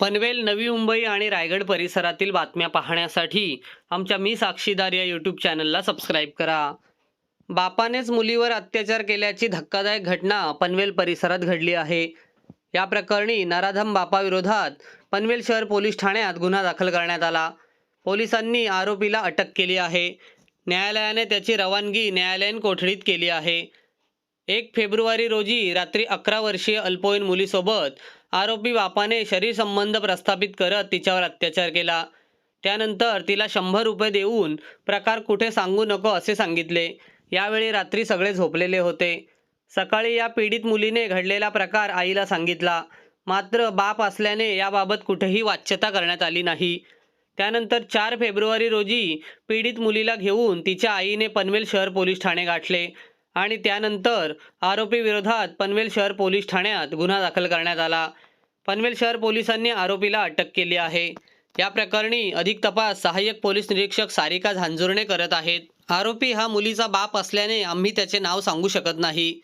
पनवेल नवी मुंबई आणि रायगड परिसरातील बातम्या पाहण्यासाठी आमच्या मी साक्षीदार या यूट्यूब चॅनलला सबस्क्राईब करा. बापानेच मुलीवर अत्याचार केल्याची धक्कादायक घटना पनवेल परिसरात घडली आहे. या प्रकरणी नराधम बापाविरोधात पनवेल शहर पोलीस ठाण्यात गुन्हा दाखल करण्यात आला. पोलिसांनी आरोपीला अटक केली आहे. न्यायालयाने त्याची रवानगी न्यायालयीन कोठडीत केली आहे. एक फेब्रुवारी रोजी रात्री अकरा वर्षीय अल्पवयीन मुलीसोबत आरोपी बापाने शरीर संबंध प्रस्थापित करत तिच्यावर अत्याचार केला. त्यानंतर तिला शंभर रुपये देऊन प्रकार कुठे सांगू नको असे सांगितले. यावेळी रात्री सगळे झोपलेले होते. सकाळी या पीडित मुलीने घडलेला प्रकार आईला सांगितला. मात्र बाप असल्याने याबाबत कुठेही वाच्यता करण्यात आली नाही. त्यानंतर चार फेब्रुवारी रोजी पीडित मुलीला घेऊन तिच्या आईने पनवेल शहर पोलीस ठाणे गाठले. आणि त्यानंतर आरोपी विरोधात पनवेल शहर पोलीस ठाण्यात गुन्हा दाखल करण्यात आला. पनवेल शहर पोलिसांनी आरोपीला अटक केली आहे. या प्रकरणी अधिक तपास सहाय्यक पोलीस निरीक्षक सारिका झांजुर्णे करत आहेत. आरोपी हा मुलीचा बाप असल्याने आम्ही त्याचे नाव सांगू शकत नाही.